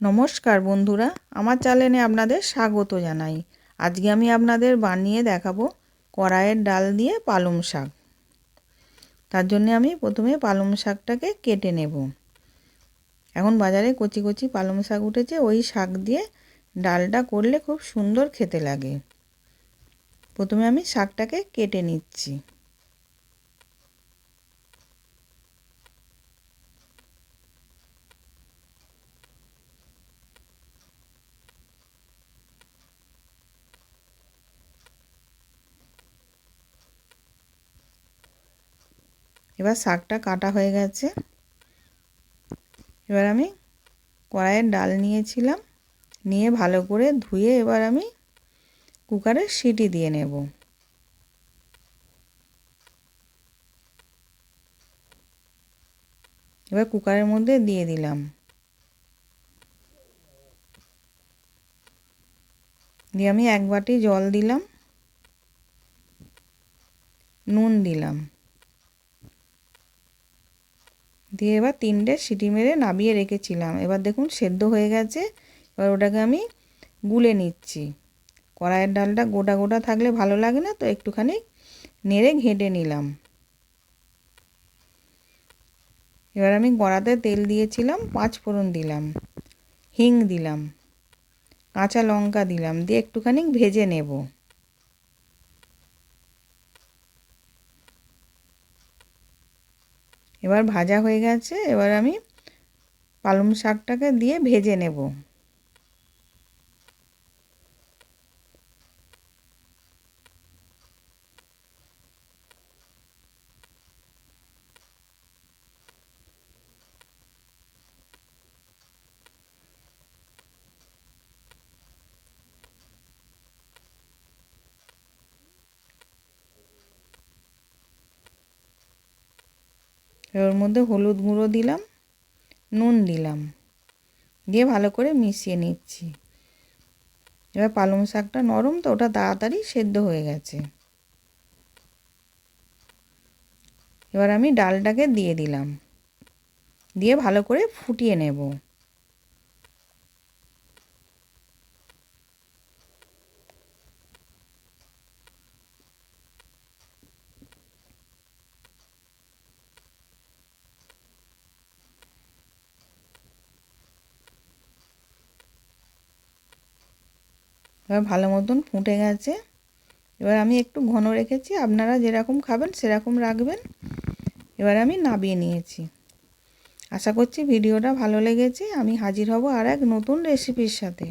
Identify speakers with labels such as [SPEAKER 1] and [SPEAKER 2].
[SPEAKER 1] নমস্কার বন্ধুরা, আমার চ্যানেলে আপনাদের স্বাগত জানাই। আজকে আমি আপনাদের বানিয়ে দেখাবো কড়াইয়ের ডাল দিয়ে পালং শাক। তার জন্য আমি প্রথমে পালং শাকটাকে কেটে নেব। এখন বাজারে কচি কচি পালং শাক উঠেছে, ওই শাক দিয়ে ডালটা করলে খুব সুন্দর খেতে লাগে। প্রথমে আমি শাকটাকে কেটে নিচ্ছি। এবার শাকটা কাটা হয়ে গেছে। এবার আমি কড়াইয়ের ডাল নিয়েছিলাম। নিয়ে ভালো করে ধুয়ে এবার আমি কুকারে সিটি দিয়ে নেব। এবার কুকারের মধ্যে দিয়ে দিলাম। দিয়ে আমি এক বাটি জল দিলাম। নুন দিলাম। দিয়ে এবার তিনটে সিটি মেরে নাবিয়ে রেখেছিলাম। এবার দেখুন সেদ্ধ হয়ে গেছে। এবার ওটাকে আমি গুলে নিচ্ছি। কড়াইয়ের ডালটা গোটা গোটা থাকলে ভালো লাগে না, তো একটুখানি নেড়ে ঘেঁটে নিলাম। এবার আমি কড়াতে তেল দিয়েছিলাম, পাঁচ ফোড়ন দিলাম, হিং দিলাম, কাঁচা লঙ্কা দিলাম, দিয়ে একটুখানি ভেজে নেব। এবার ভাজা হয়ে গেছে এবার আমি পালং শাকটাকে দিয়ে ভেজে নেব। ওর মধ্যে হলুদ গুঁড়ো দিলাম, নুন দিলাম। দিয়ে ভালো করে মিশিয়ে নিচ্ছি। এবার পালং শাকটা নরম তো, ওটা তাড়াতাড়ি সেদ্ধ হয়ে গেছে। এবার আমি ডালটাকে দিয়ে দিলাম। দিয়ে ভালো করে ফুটিয়ে নেব। এবার ভালো মতন ফুটে গেছে। এবার আমি একটু ঘন রেখেছি, আপনারা যেরকম খাবেন সেরকম রাখবেন। এবার আমি নাবিয়ে নিয়েছি। আশা করছি ভিডিওটা ভালো লেগেছে, আমি হাজির হব আর এক নতুন রেসিপির সাথে।